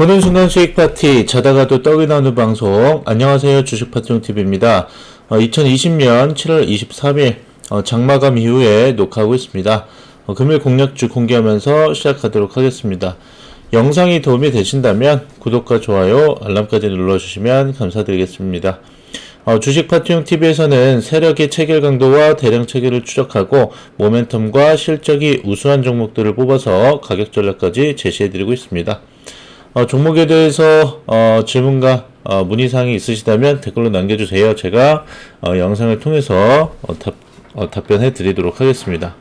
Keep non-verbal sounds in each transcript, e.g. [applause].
보는 순간 수익 파티 자다가도 떡이 나오는 방송. 안녕하세요. 주식파티용TV입니다. 2020년 7월 23일 어, 장마감 이후에 녹화하고 있습니다. 어, 금일 공략주 공개하면서 시작하도록 하겠습니다. 영상이 도움이 되신다면 구독과 좋아요 알람까지 눌러주시면 감사드리겠습니다. 어, 주식파티용 TV에서는 세력의 체결 강도와 대량 체결을 추적하고 모멘텀과 실적이 우수한 종목들을 뽑아서 가격 전략까지 제시해드리고 있습니다. 어, 종목에 대해서 어, 질문과 어, 문의사항이 있으시다면 댓글로 남겨주세요. 제가 어, 영상을 통해서 어, 답, 어, 답변해 드리도록 하겠습니다.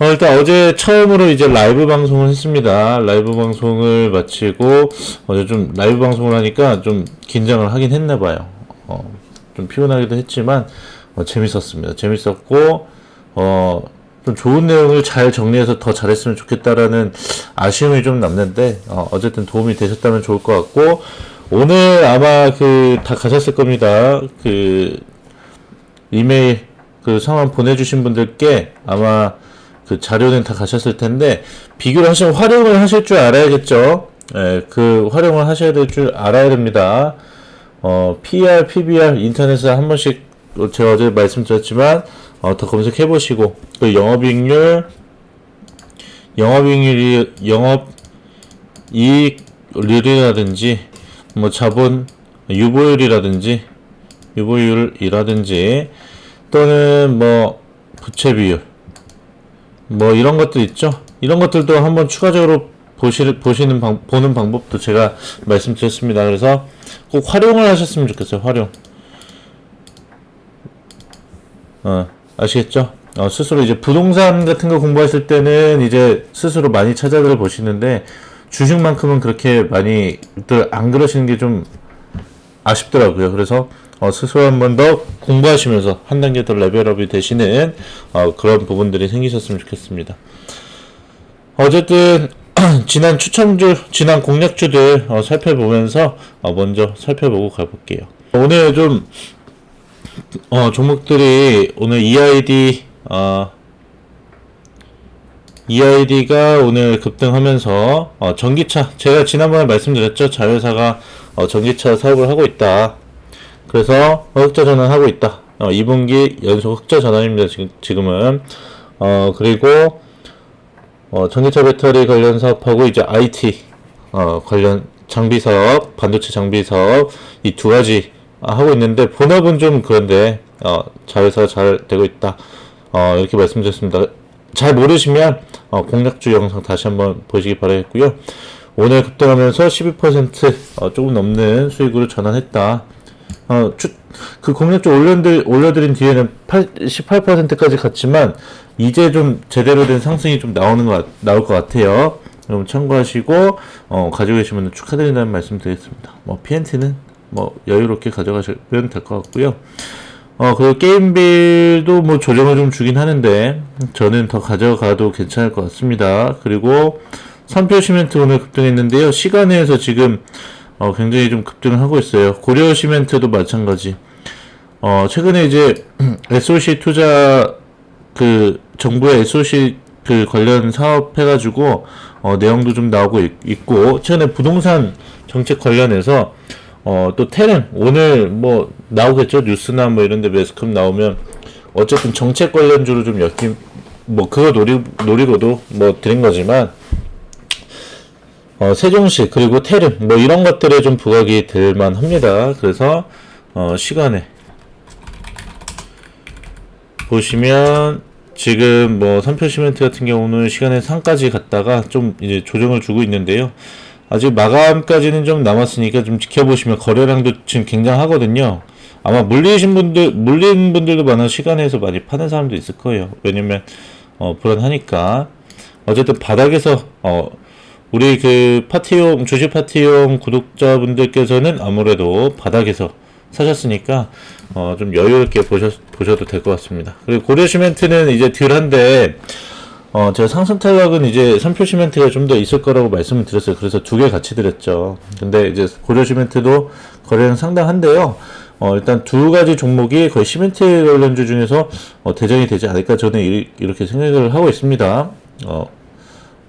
어, 일단 어제 처음으로 이제 라이브 방송을 했습니다. 라이브 방송을 마치고 어제 좀 라이브 방송을 하니까 좀 긴장을 하긴 했나 봐요. 어, 좀 피곤하기도 했지만 어, 재밌었습니다. 재밌었고 어, 좀 좋은 내용을 잘 정리해서 더 잘했으면 좋겠다라는 아쉬움이 좀 남는데 어, 어쨌든 도움이 되셨다면 좋을 것 같고 오늘 아마 그 다 가셨을 겁니다. 그 이메일 그 성함 보내주신 분들께 아마 그 자료는 다 가셨을 텐데 비교를 하시면 활용을 하실 줄 알아야겠죠. 예, 그 활용을 하셔야 될 줄 알아야 됩니다. 어, PR, PBR 인터넷에 한 번씩 제가 어제 말씀드렸지만 어, 더 검색해 보시고 그 영업이익률, 영업이익률이 영업 이익률이라든지 뭐 자본 유보율이라든지 유보율이라든지 또는 뭐 부채 비율 뭐 이런 것들 있죠. 이런 것들도 한번 추가적으로 보시, 보시는 방, 보는 방법도 제가 말씀드렸습니다. 그래서 꼭 활용을 하셨으면 좋겠어요. 활용. 어, 아시겠죠? 어, 스스로 이제 부동산 같은 거 공부하실 때는 이제 스스로 많이 찾아들 보시는데 주식만큼은 그렇게 많이들 안 그러시는 게 좀 아쉽더라고요. 그래서 어, 스스로 한 번 더 공부하시면서 한 단계 더 레벨업이 되시는 어, 그런 부분들이 생기셨으면 좋겠습니다. 어쨌든 [clears throat] 지난 추천주, 지난 공략주들 어, 살펴보면서 어, 먼저 살펴보고 가볼게요. 오늘 좀 어, 종목들이 오늘 EID 어, EID가 오늘 급등하면서 어, 전기차 제가 지난번에 말씀드렸죠 자회사가 어, 전기차 사업을 하고 있다. 그래서 흑자 전환하고 있다. 어, 2분기 연속 흑자 전환입니다. 지금 지금은 어, 그리고 어, 전기차 배터리 관련 사업하고 이제 IT 어, 관련 장비 사업, 반도체 장비 사업 이 두 가지 아, 하고 있는데 본업은 좀 그런데 어, 자회사 잘 되고 있다. 어, 이렇게 말씀드렸습니다. 잘 모르시면 어, 공략주 영상 다시 한번 보시기 바라겠고요. 오늘 급등하면서 12% 어, 조금 넘는 수익으로 전환했다. 어, 주, 그 공략주 올려드, 올려드린 뒤에는 8, 18%까지 갔지만 이제 좀 제대로 된 상승이 좀 나오는 것 같- 나올 것 같아요. 여러분 참고하시고 어, 가지고 계시면 축하드린다는 말씀 드리겠습니다. 뭐 PNT는 뭐 여유롭게 가져가시면 될 것 같고요. 어, 그리고 게임빌도 뭐 조정을 좀 주긴 하는데, 저는 더 가져가도 괜찮을 것 같습니다. 그리고 선표 시멘트 오늘 급등했는데요. 시간에서 지금, 어, 굉장히 좀 급등을 하고 있어요. 고려 시멘트도 마찬가지. 어, 최근에 이제, [clears throat] SOC 투자, 그, 정부의 SOC 그 관련 사업 해가지고, 어, 내용도 좀 나오고 있, 고 최근에 부동산 정책 관련해서, 어, 또 테른, 오늘 뭐, 나오겠죠? 뉴스나 뭐 이런 데 매스컴 나오면, 어쨌든 정책 관련주로 좀 엮인, 뭐, 그거 노리, 노리고도 뭐 드린 거지만, 어, 세종시, 그리고 테른, 뭐 이런 것들에 좀 부각이 될 만 합니다. 그래서, 어, 시간에, 보시면, 지금 뭐, 선표 시멘트 같은 경우는 시간에 상까지 갔다가 좀 이제 조정을 주고 있는데요. 아직 마감까지는 좀 남았으니까 좀 지켜보시면 거래량도 지금 굉장하거든요. 아마 물리신 분들, 물린 분들도 많아 시간에서 많이 파는 사람도 있을 거예요. 왜냐면, 어, 불안하니까. 어쨌든 바닥에서, 어, 우리 그 파티용, 주식 파티용 구독자분들께서는 아무래도 바닥에서 사셨으니까, 어, 좀 여유롭게 보셨, 보셔도 될 것 같습니다. 그리고 고려 시멘트는 이제 덜한데, 어, 제가 상승 탄력은 이제 선표 시멘트가 좀 더 있을 거라고 말씀을 드렸어요. 그래서 두 개 같이 드렸죠. 근데 이제 고려 시멘트도 거래량 상당한데요. 어, 일단 두 가지 종목이 거의 시멘트 관련주 중에서 어, 대장이 되지 않을까 저는 이, 렇게 생각을 하고 있습니다. 어,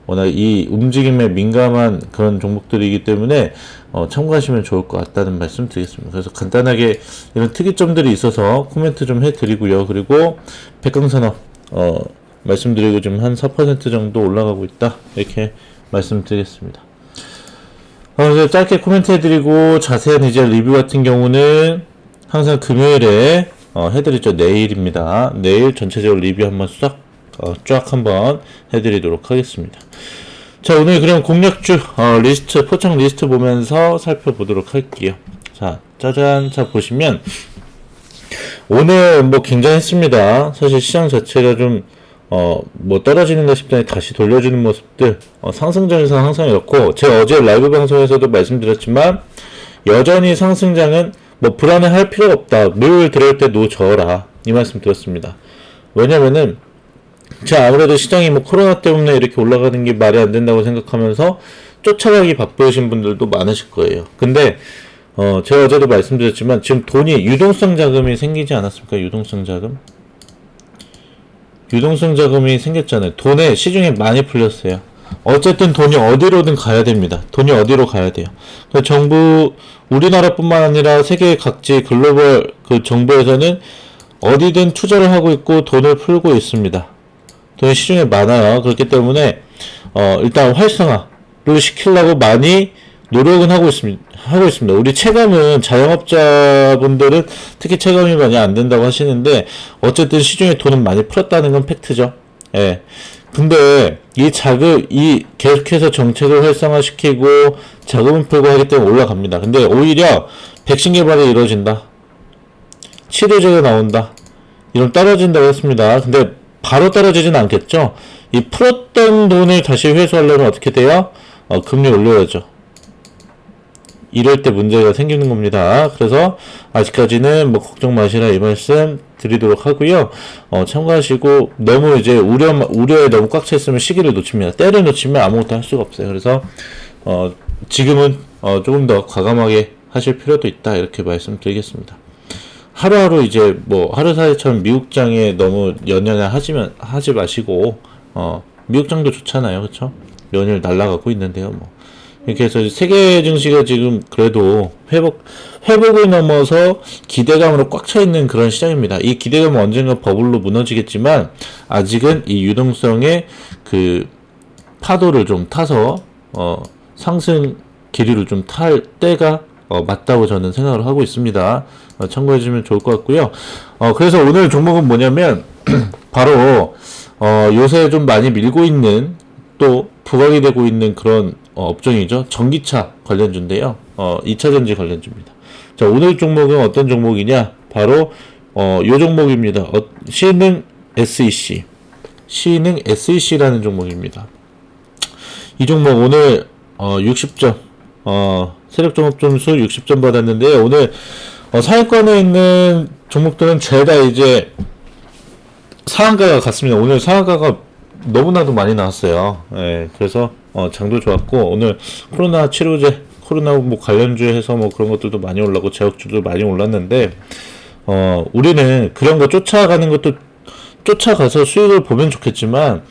워낙 이 움직임에 민감한 그런 종목들이기 때문에 어, 참고하시면 좋을 것 같다는 말씀 드리겠습니다. 그래서 간단하게 이런 특이점들이 있어서 코멘트 좀 해드리고요. 그리고 백강산업 어, 말씀드리고 좀한4% 정도 올라가고 있다 이렇게 말씀드리겠습니다. 어, 짧게 코멘트 해드리고 자세한 이제 리뷰 같은 경우는 항상 금요일에 어, 해드리죠. 내일입니다. 내일 전체적으로 리뷰 한번 싹, 어, 쫙 한번 해드리도록 하겠습니다. 자, 오늘 그럼 공략주, 어, 리스트, 포착 리스트 보면서 살펴보도록 할게요. 자, 짜잔. 자, 보시면, 오늘 뭐 굉장했습니다. 사실 시장 자체가 좀, 어, 뭐 떨어지는가 싶더니 다시 돌려주는 모습들, 어, 상승장에서 항상 이렇고, 제가 어제 라이브 방송에서도 말씀드렸지만, 여전히 상승장은 뭐 불안해할 필요 없다. 물 들어올 때 노져라. 이 말씀 드렸습니다. 왜냐면은, 자, 아무래도 시장이 뭐 코로나 때문에 이렇게 올라가는 게 말이 안 된다고 생각하면서 쫓아가기 바쁘신 분들도 많으실 거예요. 근데, 어, 제가 어제도 말씀드렸지만 지금 돈이 유동성 자금이 생기지 않았습니까? 유동성 자금? 유동성 자금이 생겼잖아요. 돈에 시중에 많이 풀렸어요. 어쨌든 돈이 어디로든 가야 됩니다. 돈이 어디로 가야 돼요. 그 정부 우리나라뿐만 아니라 세계 각지 글로벌 그 정부에서는 어디든 투자를 하고 있고 돈을 풀고 있습니다. 돈이 시중에 많아요. 그렇기 때문에 어 일단 활성화를 시키려고 많이 노력은 하고 있습니다. 하고 있습니다. 우리 체감은 자영업자분들은 특히 체감이 많이 안 된다고 하시는데 어쨌든 시중에 돈은 많이 풀었다는 건 팩트죠. 예. 근데 이 자금 이 계속해서 정책을 활성화시키고 자금을 풀고 하기 때문에 올라갑니다. 근데 오히려 백신 개발이 이루어진다. 치료제가 나온다. 이런 떨어진다고 했습니다. 근데 바로 떨어지진 않겠죠. 이 풀었던 돈을 다시 회수하려면 어떻게 돼요? 어, 금리 올려야죠. 이럴 때 문제가 생기는 겁니다. 그래서 아직까지는 뭐 걱정 마시라 이 말씀 드리도록 하고요. 어, 참고하시고 너무 이제 우려 우려에 너무 꽉 차 있으면 시기를 놓칩니다. 때를 놓치면 아무것도 할 수가 없어요. 그래서 어, 지금은 어, 조금 더 과감하게 하실 필요도 있다 이렇게 말씀드리겠습니다. 하루하루 이제 뭐 하루 사이처럼 미국장에 너무 연연해 하지면 하지 마시고 어, 미국장도 좋잖아요, 그렇죠? 연일 날아가고 있는데요, 뭐. 이렇게 해서 세계 증시가 지금 그래도 회복 회복을 넘어서 기대감으로 꽉 차 있는 그런 시장입니다. 이 기대감은 언젠가 버블로 무너지겠지만 아직은 이 유동성의 그 파도를 좀 타서 어 상승 길이를 좀 탈 때가 어 맞다고 저는 생각을 하고 있습니다. 어 참고해 주면 좋을 것 같고요. 어 그래서 오늘 종목은 뭐냐면 [clears throat] 바로 어 요새 좀 많이 밀고 있는 또 부각이 되고 있는 그런 어, 업종이죠. 전기차 관련주인데요. 어, 2차 전지 관련주입니다. 자, 오늘 종목은 어떤 종목이냐? 바로 어, 요 종목입니다. 어, 시능 SEC. 시능 SEC라는 종목입니다. 이 종목 오늘 어, 60점. 어, 세력 종목 점수 60점 받았는데 오늘 어, 상위권에 있는 종목들은 죄다 이제 상한가가 같습니다. 오늘 상한가가 너무나도 많이 나왔어요. 예, 그래서 어, 장도 좋았고 오늘 코로나 치료제, 코로나 뭐 관련주 해서 뭐 그런 것들도 많이 올라고 제약주도 많이 올랐는데 어, 우리는 그런 거 쫓아가는 것도 쫓아가서 수익을 보면 좋겠지만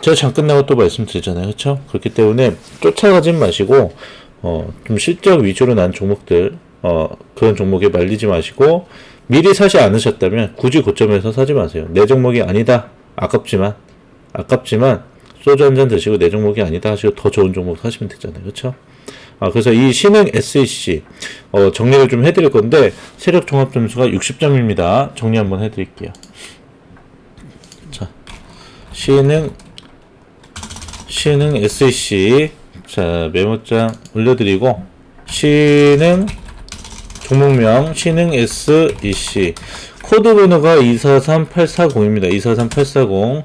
제가 잠깐 나고 또 말씀드리잖아요. 그렇죠? 그렇기 때문에 쫓아가진 마시고 어, 좀 실적 위주로 난 종목들 어, 그런 종목에 말리지 마시고 미리 사지 않으셨다면 굳이 고점에서 사지 마세요. 내 종목이 아니다. 아깝지만 아깝지만 소주 한 잔 드시고 내 종목이 아니다 하시고 더 좋은 종목 사시면 되잖아요. 그렇죠? 아, 그래서 이 신흥 SEC 어, 정리를 좀 해드릴 건데 세력 종합 점수가 60점입니다. 정리 한번 해드릴게요. 자, 신흥 신흥 SEC 자 메모장 올려드리고 신흥 종목명 신흥 SEC 코드 번호가 243840입니다. 243840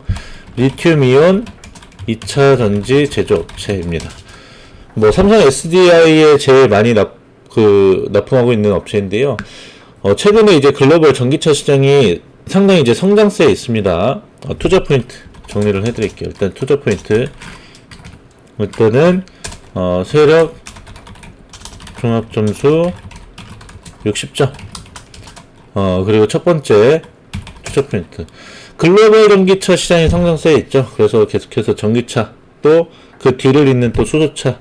리튬이온 2차 전지 제조업체입니다. 뭐 삼성 SDI에 제일 많이 납, 그 납품하고 있는 업체인데요. 어, 최근에 이제 글로벌 전기차 시장이 상당히 이제 성장세에 있습니다. 어, 투자 포인트 정리를 해드릴게요. 일단 투자 포인트 일단은 어, 세력 종합 점수 60점. 어, 그리고 첫 번째 투자 포인트. 글로벌 전기차 시장이 성장세에 있죠. 그래서 계속해서 전기차 또 그 뒤를 잇는 또 수소차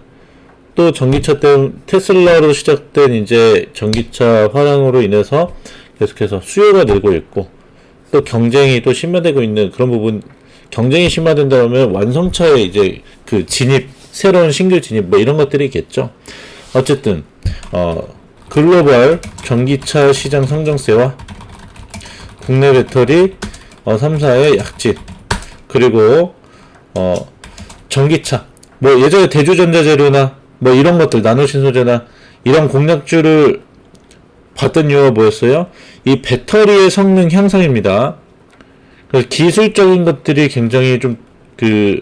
또 전기차 때문 테슬라로 시작된 이제 전기차 화랑으로 인해서 계속해서 수요가 늘고 있고 또 경쟁이 또 심화되고 있는 그런 부분 경쟁이 심화된다면 완성차의 이제 그 진입 새로운 신규 진입 뭐 이런 것들이 있겠죠. 어쨌든 어 글로벌 전기차 시장 성장세와 국내 배터리 어 3사의 약진 그리고 어 전기차 뭐 예전에 대주전자재료나 뭐 이런 것들 나노신소재나 이런 공략주를 봤던 이유가 뭐였어요? 이 배터리의 성능 향상입니다. 기술적인 것들이 굉장히 좀 그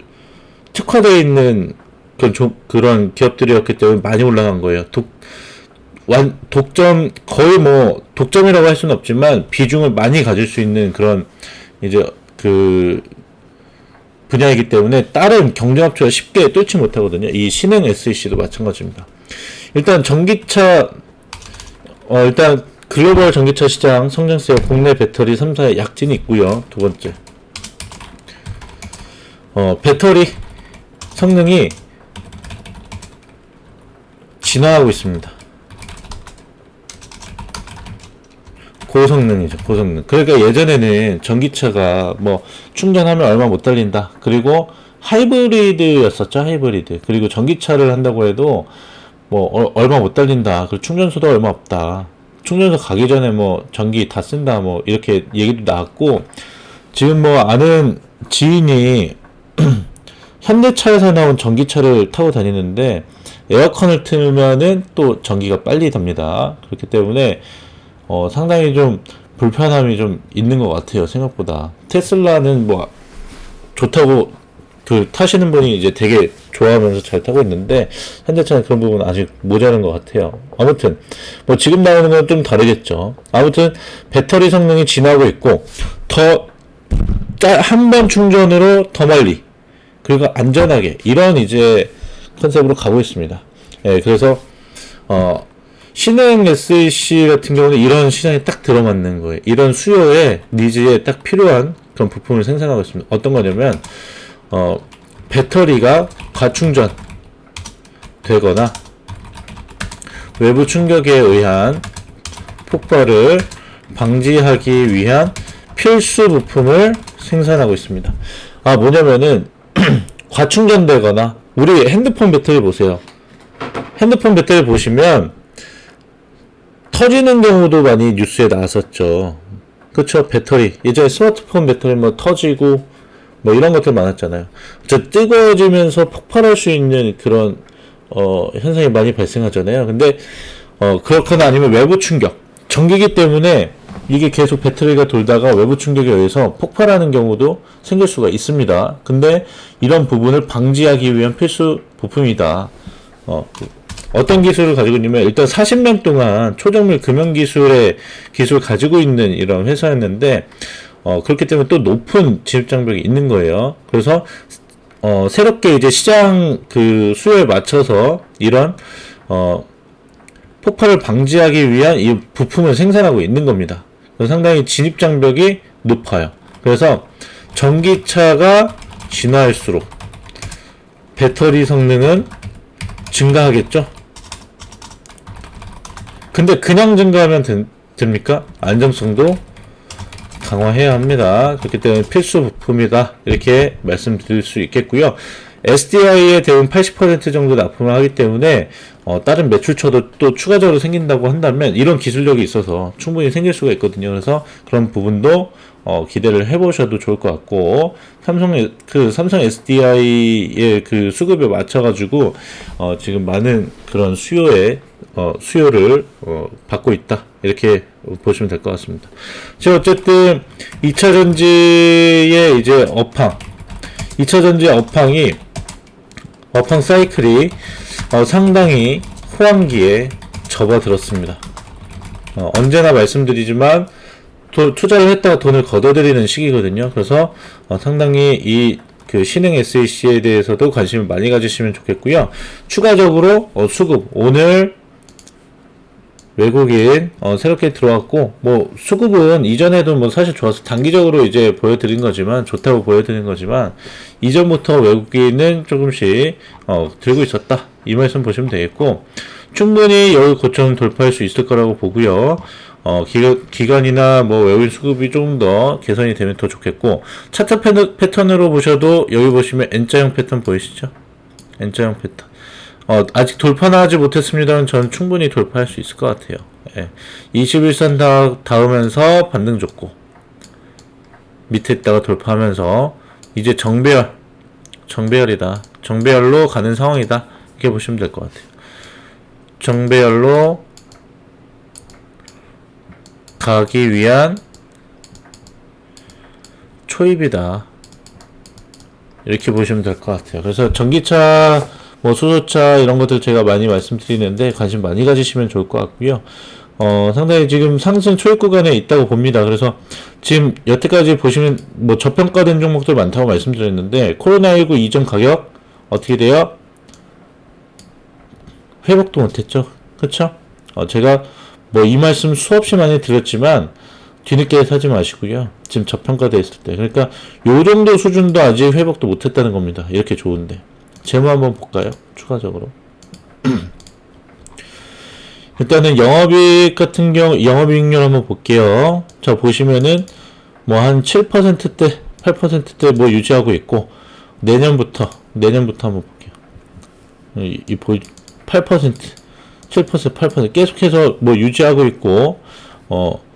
특화되어 있는 그런 조, 그런 기업들이었기 때문에 많이 올라간 거예요. 독, 완, 독점, 거의 뭐, 독점이라고 할 수는 없지만, 비중을 많이 가질 수 있는 그런, 이제, 그, 분야이기 때문에, 다른 경쟁업체가 쉽게 뚫지 못하거든요. 이 신흥 SEC도 마찬가지입니다. 일단, 전기차, 어, 일단, 글로벌 전기차 시장 성장세와 국내 배터리 3사의 약진이 있고요. 두 번째. 어, 배터리 성능이 진화하고 있습니다. 고성능이죠, 고성능. 그러니까 예전에는 전기차가 뭐 충전하면 얼마 못 달린다. 그리고 하이브리드였었죠, 하이브리드. 그리고 전기차를 한다고 해도 뭐 어, 얼마 못 달린다. 그리고 충전소도 얼마 없다. 충전소 가기 전에 뭐 전기 다 쓴다. 뭐 이렇게 얘기도 나왔고 지금 뭐 아는 지인이 [clears throat] 현대차에서 나온 전기차를 타고 다니는데 에어컨을 틀면은 또 전기가 빨리 답니다. 그렇기 때문에 어, 상당히 좀 불편함이 좀 있는 것 같아요. 생각보다 테슬라는 뭐 좋다고 그 타시는 분이 이제 되게 좋아하면서 잘 타고 있는데 현대차는 그런 부분 아직 모자란 것 같아요. 아무튼 뭐 지금 나오는 건 좀 다르겠죠. 아무튼 배터리 성능이 진화하고 있고 더 한 번 충전으로 더 멀리 그리고 안전하게 이런 이제 컨셉으로 가고 있습니다. 예, 그래서 어 신흥 SEC 같은 경우는 이런 시장에 딱 들어맞는 거예요. 이런 수요에 니즈에 딱 필요한 그런 부품을 생산하고 있습니다. 어떤 거냐면 어 배터리가 과충전 되거나 외부 충격에 의한 폭발을 방지하기 위한 필수 부품을 생산하고 있습니다. 아, 뭐냐면은, [clears throat] 과충전되거나, 우리 핸드폰 배터리 보세요. 핸드폰 배터리 보시면, 터지는 경우도 많이 뉴스에 나왔었죠. 그쵸, 배터리. 예전에 스마트폰 배터리 뭐 터지고, 뭐 이런 것들 많았잖아요. 저 뜨거워지면서 폭발할 수 있는 그런, 어, 현상이 많이 발생하잖아요. 근데, 어, 그렇거나 아니면 외부 충격. 전기기 때문에 이게 계속 배터리가 돌다가 외부 충격에 의해서 폭발하는 경우도 생길 수가 있습니다. 근데 이런 부분을 방지하기 위한 필수 부품이다. 어, 어떤 기술을 가지고 있냐면 일단 40년 동안 초정밀 금형 기술의 기술 가지고 있는 이런 회사였는데 어, 그렇기 때문에 또 높은 진입 장벽이 있는 거예요. 그래서 어, 새롭게 이제 시장 그 수요에 맞춰서 이런 어, 폭발을 방지하기 위한 이 부품을 생산하고 있는 겁니다. 상당히 진입 장벽이 높아요. 그래서 전기차가 진화할수록 배터리 성능은 증가하겠죠? 근데 그냥 증가하면 된- 됩니까? 안정성도 강화해야 합니다. 그렇기 때문에 필수 부품이다. 이렇게 말씀드릴 수 있겠고요. SDI의 대부분 80% 정도 납품을 하기 때문에 어, 다른 매출처도 또 추가적으로 생긴다고 한다면 이런 기술력이 있어서 충분히 생길 수가 있거든요. 그래서 그런 부분도 어, 기대를 해보셔도 좋을 것 같고 삼성 그 삼성 SDI의 그 수급에 맞춰가지고 어, 지금 많은 그런 수요에 어, 수요를 어, 받고 있다 이렇게 보시면 될 것 같습니다. 자 어쨌든 2차 전지의 이제 업황 2차 전지 업황이 업황 사이클이 어, 상당히 호황기에 접어들었습니다. 어, 언제나 말씀드리지만 도- 투자를 했다가 돈을 걷어들이는 시기거든요. 그래서 어, 상당히 이 그 신흥 SEC에 대해서도 관심을 많이 가지시면 좋겠고요. 추가적으로 어, 수급 오늘 외국인 어, 새롭게 들어왔고 뭐 수급은 이전에도 뭐 사실 좋아서 단기적으로 이제 보여드린 거지만 좋다고 보여드린 거지만 이전부터 외국인은 조금씩 어, 들고 있었다 이 말씀 보시면 되겠고 충분히 여기 고점 돌파할 수 있을 거라고 보고요. 어, 기간, 기간이나 뭐 외국인 수급이 조금 더 개선이 되면 더 좋겠고 차트 패- 패턴 으로 보셔도 여기 보시면 N자형 패턴 보이시죠? N자형 패턴. 어, 아직 돌파는 하지 못했습니다만 저는 충분히 돌파할 수 있을 것 같아요. 예. 21선 다, 닿으면서 반등 좋고 밑에 있다가 돌파하면서 이제 정배열 정배열이다. 정배열로 가는 상황이다. 이렇게 보시면 될 것 같아요. 정배열로 가기 위한 초입이다. 이렇게 보시면 될 것 같아요. 그래서 전기차, 뭐 수소차 이런 것들 제가 많이 말씀드리는데 관심 많이 가지시면 좋을 것 같고요. 어, 상당히 지금 상승 초입 구간에 있다고 봅니다. 그래서 지금 여태까지 보시면 뭐 저평가된 종목들 많다고 말씀드렸는데 코로나19 이전 가격 어떻게 돼요? 회복도 못했죠. 그쵸? 어, 제가 뭐 이 말씀 수없이 많이 드렸지만 뒤늦게 사지 마시고요. 지금 저평가돼 있을 때. 그러니까 요 정도 수준도 아직 회복도 못했다는 겁니다. 이렇게 좋은데. 재무 한번 볼까요? 추가적으로. [clears throat] 일단은 영업이익 같은 경우 영업이익률 한번 볼게요. 자 보시면은 뭐 한 7%대, 8%대 뭐 유지하고 있고 내년부터 내년부터 한번 볼게요. 이, 이 보이 8% 7% 8% 계속해서 뭐 유지하고 있고 어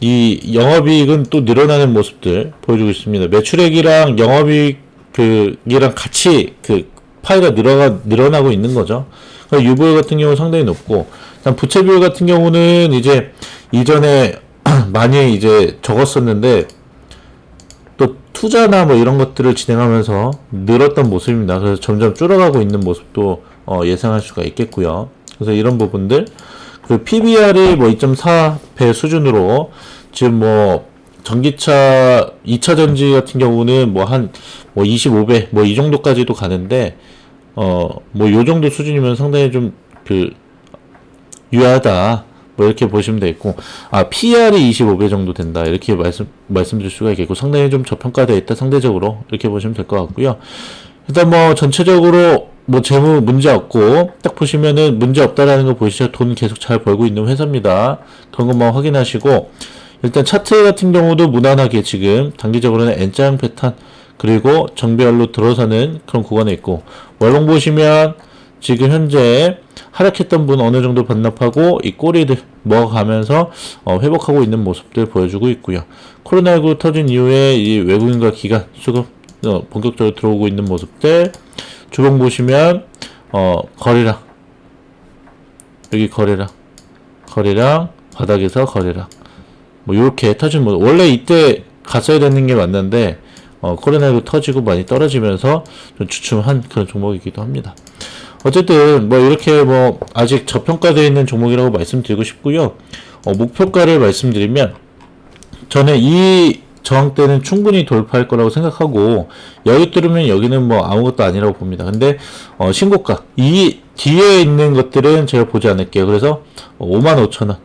이 영업이익은 또 늘어나는 모습들 보여주고 있습니다. 매출액이랑 영업이익 그이랑 같이 그 파이가 늘어가 늘어나고 있는 거죠. 그러니까 유보율 같은 경우는 상당히 높고, 부채 비율 같은 경우는 이제 이전에 [clears throat] 많이 이제 적었었는데 또 투자나 뭐 이런 것들을 진행하면서 늘었던 모습입니다. 그래서 점점 줄어가고 있는 모습도 어, 예상할 수가 있겠고요. 그래서 이런 부분들 그 PBR이 뭐 2.4배 수준으로 지금 뭐 전기차 2차 전지 같은 경우는 뭐한뭐 25배 뭐 이 정도까지도 가는데 어 뭐 요 정도 수준이면 상당히 좀 그 유하다. 뭐 이렇게 보시면 되겠고 아 PR이 25배 정도 된다. 이렇게 말씀 말씀드릴 수가 있겠고 상당히 좀 저평가되어 있다. 상대적으로 이렇게 보시면 될 것 같고요. 일단 뭐 전체적으로 뭐 재무 문제 없고 딱 보시면은 문제 없다라는 거 보이시죠? 돈 계속 잘 벌고 있는 회사입니다. 그런 것만 확인하시고. 일단 차트 같은 경우도 무난하게 지금 단기적으로는 N자형 패턴 그리고 정배열로 들어서는 그런 구간에 있고. 월봉 보시면 지금 현재 하락했던 분 어느 정도 반납하고 이 꼬리들 먹어가면서 어, 회복하고 있는 모습들 보여주고 있고요. 코로나19 터진 이후에 이 외국인과 기관 수급 어, 본격적으로 들어오고 있는 모습들 주봉 보시면 어, 거래량 여기 거래량 거래량 바닥에서 거래량 뭐 이렇게 터진 모습 원래 이때 갔어야 되는 게 맞는데 어, 코로나19 터지고 많이 떨어지면서 좀 주춤한 그런 종목이기도 합니다. 어쨌든 뭐 이렇게 뭐 아직 저평가되어 있는 종목이라고 말씀드리고 싶고요. 어, 목표가를 말씀드리면 저는 이 저항대는 충분히 돌파할 거라고 생각하고 여기 뚫으면 여기는 뭐 아무것도 아니라고 봅니다. 근데 어, 신고가 이 뒤에 있는 것들은 제가 보지 않을게요. 그래서 55,000원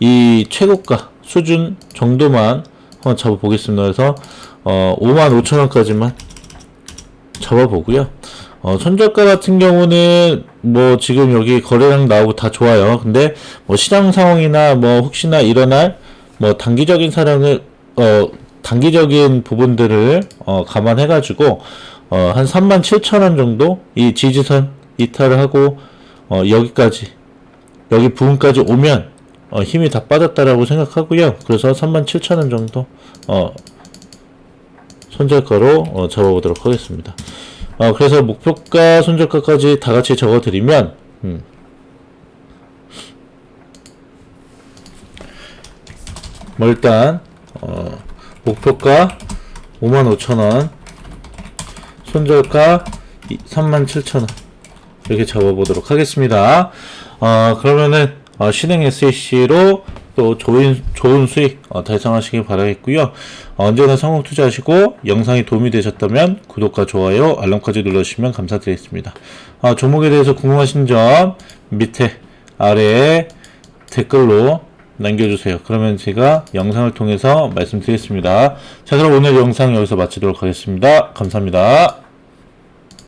이 최고가 수준 정도만 한번 잡아보겠습니다. 그래서 어, 55,000원까지만 잡아보고요. 어, 손절가 같은 경우는 뭐 지금 여기 거래량 나오고 다 좋아요. 근데 뭐 시장 상황이나 뭐 혹시나 일어날 뭐 단기적인 사랑을 어 단기적인 부분들을 어 감안해 가지고 어 한 3만 7천 원 정도 이 지지선 이탈을 하고 어 여기까지 여기 부분까지 오면 어 힘이 다 빠졌다라고 생각하고요. 그래서 3만 7천 원 정도 어 손절가로 어 잡아보도록 하겠습니다. 어, 그래서 목표가, 손절가까지 다 같이 적어드리면, 음. 뭐, 일단, 어, 목표가 55,000원, 손절가 37,000원. 이렇게 잡아보도록 하겠습니다. 어, 그러면은, 어, 신행 SAC로 또 좋은, 좋은 수익 어, 달성하시길 바라겠고요. 어, 언제나 성공 투자하시고 영상이 도움이 되셨다면 구독과 좋아요, 알람까지 눌러주시면 감사드리겠습니다. 어, 종목에 대해서 궁금하신 점 밑에 아래에 댓글로 남겨주세요. 그러면 제가 영상을 통해서 말씀드리겠습니다. 자, 그럼 오늘 영상 여기서 마치도록 하겠습니다. 감사합니다.